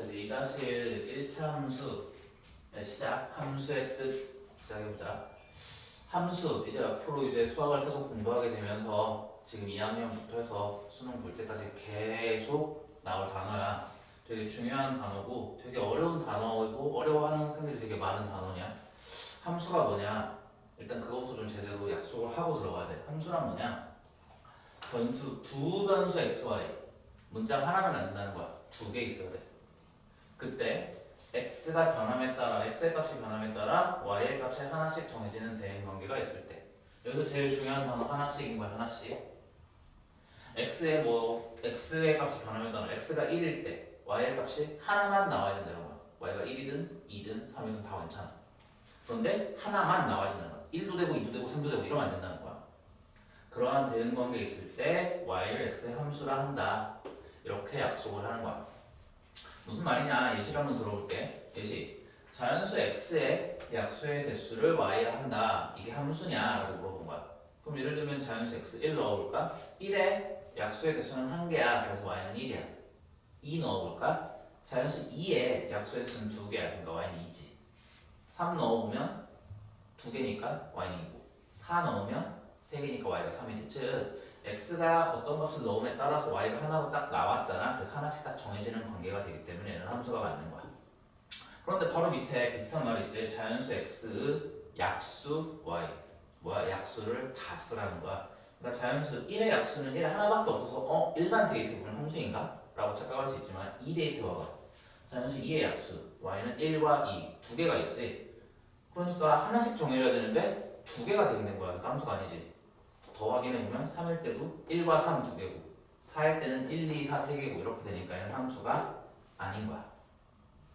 그래서 2-1 1차 함수 시작. 함수의 뜻 시작해보자. 함수 이제 앞으로 이제 수학을 계속 공부하게 되면서 지금 2학년부터 해서 수능 볼 때까지 계속 나올 단어야. 되게 중요한 단어고 되게 어려운 단어이고 어려워하는 학생들이 되게 많은 단어냐. 함수가 뭐냐. 일단 그것부터 좀 제대로 약속을 하고 들어가야 돼. 함수란 뭐냐. 변수 두 변수 x, y. 문장 하나를 만든다는 거야. 두 개 있어야 돼 그때 x가 변함에 따라 x의 값이 변함에 따라 y의 값이 하나씩 정해지는 대응 관계가 있을 때. 여기서 제일 중요한 단어 하나씩인 거야 하나씩. x의 뭐 x의 값이 변함에 따라 x가 1일 때 y의 값이 하나만 나와야 된다는 거야. y가 1이든 2든 3이든 다 괜찮아. 그런데 하나만 나와야 된다는 거야. 1도 되고 2도 되고 3도 되고 이러면 안 된다는 거야. 그러한 대응 관계 있을 때 y를 x의 함수라 한다. 이렇게 약속을 하는 거야 무슨 말이냐? 예시를 한번 들어볼게. 예시. 자연수 x의 약수의 개수를 y라 한다. 이게 함수냐? 라고 물어본 거야. 그럼 예를 들면 자연수 x 1 넣어볼까? 1의 약수의 개수는 한 개야. 그래서 y는 1이야. 2 넣어볼까? 자연수 2의 약수의 개수는 두 개야. 그러니까 y는 2지. 3 넣어보면 두 개니까 y는 2고. 4 넣으면 세 개니까 y가 3이지 즉 x가 어떤 값을 넣음에 따라서 y가 하나로 딱 나왔잖아. 그래서 하나씩 딱 정해지는 관계가 되기 때문에 얘는 함수가 맞는 거야. 그런데 바로 밑에 비슷한 말이 있지. 자연수 x 약수 y 뭐야 약수를 다 쓰라는 거야. 그러니까 자연수 1의 약수는 1에 하나밖에 없어서 어 1만 대입해보면 함수인가? 라고 착각할 수 있지만 2 대입해봐봐. 자연수 2의 약수 y는 1과 2 두 개가 있지. 그러니까 하나씩 정해줘야 되는데 두 개가 되는 거야. 그러니까 함수가 아니지. 더 확인해보면 3일 때도 1과 3 두 개고 4일 때는 1, 2, 4 세 개고 이렇게 되니까 얘는 함수가 아닌 거야.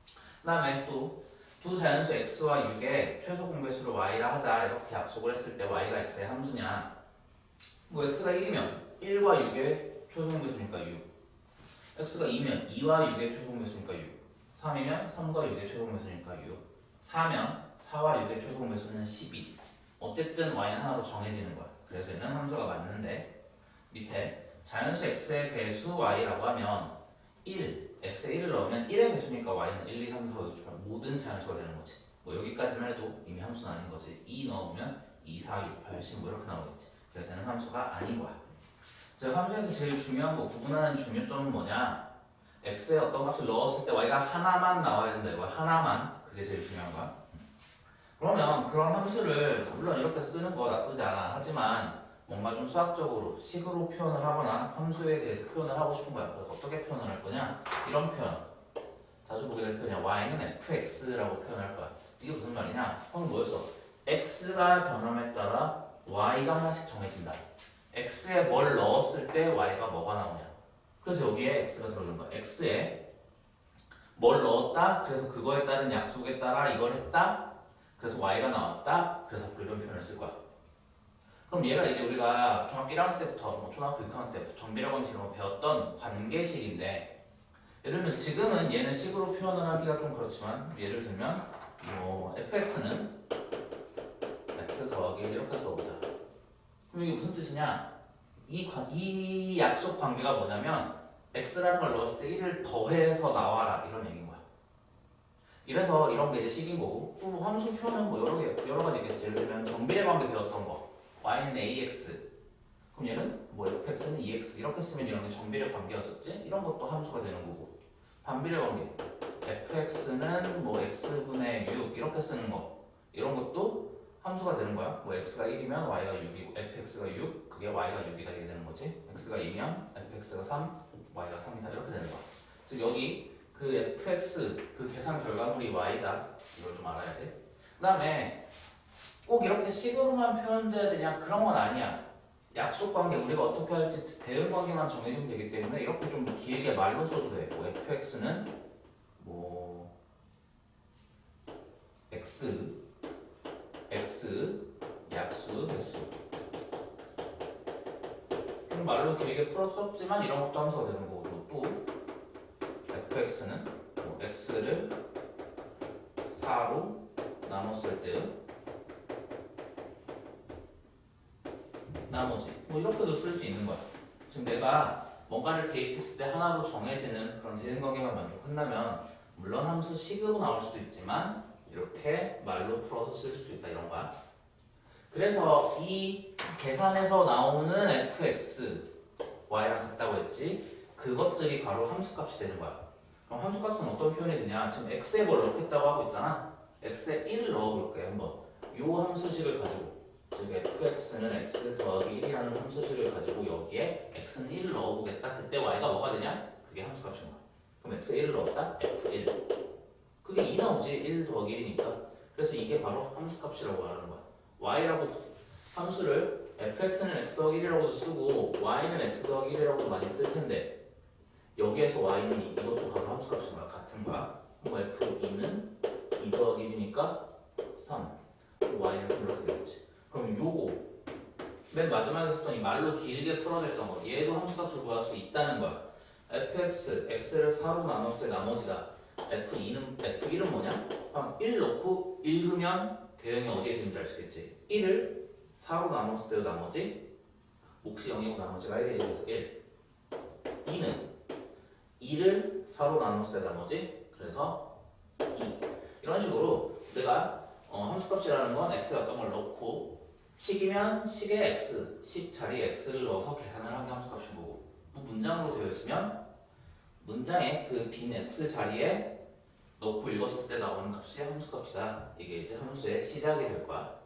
그 다음에 또 두 자연수 x와 6의 최소 공배수를 y라 하자 이렇게 약속을 했을 때 y가 x의 함수냐? 뭐 x가 1이면 1과 6의 최소 공배수니까 6 x가 2면 2와 6의 최소 공배수니까 6 3이면 3과 6의 최소 공배수니까 6 4면 4와 6의 최소 공배수는 12 어쨌든 y는 하나 더 정해지는 거야 그래서 얘는 함수가 맞는데 밑에 자연수 x의 배수 y라고 하면 1, x에 1을 넣으면 1의 배수니까 y는 1, 2, 3, 4, 5, 6, 8 모든 자연수가 되는 거지. 뭐 여기까지만 해도 이미 함수는 아닌 거지. 2 넣으면 2, 4, 6, 8, 10 뭐 이렇게 나오겠지. 그래서 얘는 함수가 아닌 거야. 자 함수에서 제일 중요한 거 구분하는 중요점은 뭐냐? x에 어떤 값을 넣었을 때 y가 하나만 나와야 된다. 이거 하나만. 그게 제일 중요한 거야 그러면 그런 함수를 물론 이렇게 쓰는 거 나쁘지 않아. 하지만 뭔가 좀 수학적으로 식으로 표현을 하거나 함수에 대해서 표현을 하고 싶은 거야. 그래서 어떻게 표현을 할 거냐? 이런 표현. 자주 보게 될 표현이야. y는 fx라고 표현할 거야. 이게 무슨 말이냐? 방금 뭐였어? x가 변함에 따라 y가 하나씩 정해진다. x에 뭘 넣었을 때 y가 뭐가 나오냐? 그래서 여기에 x가 들어오는 거야. x에 뭘 넣었다? 그래서 그거에 따른 약속에 따라 이걸 했다? 그래서 y가 나왔다. 그래서 앞으로 이런 표현을 쓸 거야. 그럼 얘가 이제 우리가 중학교 1학년 때부터 뭐 초등학교 6학년 때부터 이런 거 배웠던 관계식인데 예를 들면 지금은 얘는 식으로 표현을 하기가 좀 그렇지만 예를 들면 뭐 fx는 x 더하기 1 이렇게 써보자. 그럼 이게 무슨 뜻이냐? 이, 관, 이 약속 관계가 뭐냐면 x라는 걸 넣었을 때 1을 더해서 나와라 이런 얘기인 거야. 이래서 이런 게 이제 식인 거고 또 함수 표현은 뭐 여러 개 여러 가지 있겠지. 예를 들면 정비례 관계 배웠던 거 y는 ax 그럼 얘는 뭐 fx는 2x 이렇게 쓰면 이런 게 정비례 관계였었지. 이런 것도 함수가 되는 거고 반비례 관계 fx는 뭐 x분의 6 이렇게 쓰는 거 이런 것도 함수가 되는 거야. 뭐 x가 1이면 y가 6이고 fx가 6 그게 y가 6이다 이게 되는 거지. x가 2면 fx가 3 y가 3이다 이렇게 되는 거야. 즉 여기 그 fx 그 계산 결과물이 y다 이걸 좀 알아야 돼. 그다음에 꼭 이렇게 식으로만 표현돼야 되냐 그런 건 아니야. 약속 관계 우리가 어떻게 할지 대응 관계만 정해주면 되기 때문에 이렇게 좀 길게 말로 써도 돼. 뭐 fx는 뭐 x x 약수 개수 그럼 말로 길게 풀어 썼지만 이런 것도 함수가 되는 거고 또 fx는 뭐 x를 4로 나눴을 때 나머지 뭐 이렇게도 쓸 수 있는 거야. 지금 내가 뭔가를 대입했을 때 하나로 정해지는 그런 대응관계만 만족한다면 물론 함수 식으로 나올 수도 있지만 이렇게 말로 풀어서 쓸 수도 있다 이런 거야. 그래서 이 계산에서 나오는 fx, y랑 같다고 했지. 그것들이 바로 함수값이 되는 거야. 그럼 함수값은 어떤 표현이 되냐? 지금 x에 뭘 넣겠다고 하고 있잖아. x에 1을 넣어볼게요 한번. 요 함수식을 가지고 즉 fx는 x 더하기 1이라는 함수식을 가지고 여기에 x는 1을 넣어보겠다. 그때 y가 뭐가 되냐? 그게 함수값인 거야. 그럼 x에 1을 넣었다? f1. 그게 2 나오지 1 더하기 1이니까. 그래서 이게 바로 함수값이라고 말하는 거야. y라고 함수를 fx는 x 더하기 1이라고도 쓰고 y는 x 더하기 1이라고도 많이 쓸 텐데 여기에서 y는 이- 이것도 바로 함수값인 거야. 같은 거야. 그럼 f2는 2 더하기 1이니까 3. y는 3 이렇게 되겠지. 그럼 요거 맨 마지막에 이 말로 길게 풀어냈던 거 얘도 함수값을 구할 수 있다는 거야. fx, x를 4로 나눴을 때 나머지다. f2는 f1은 뭐냐? 그럼 1 넣고 읽으면 대응이 어디에 있는지 알 수 있겠지. 1을 4로 나눴을 때도 나머지 몫이 0이고 나머지가 1이지 그래서 1. 2는 2를 4로 나눴을 때 나머지 그래서 2. 이런 식으로 내가 어, 함수값이라는 건 x에 어떤 걸 넣고 식이면 식에 x, 식 자리에 x를 넣어서 계산을 한 게 함수값인 거고 또 문장으로 되어 있으면 문장에 그빈 x 자리에 넣고 읽었을 때 나오는 값이 함수값이다. 이게 이제 함수의 시작이 될 거야.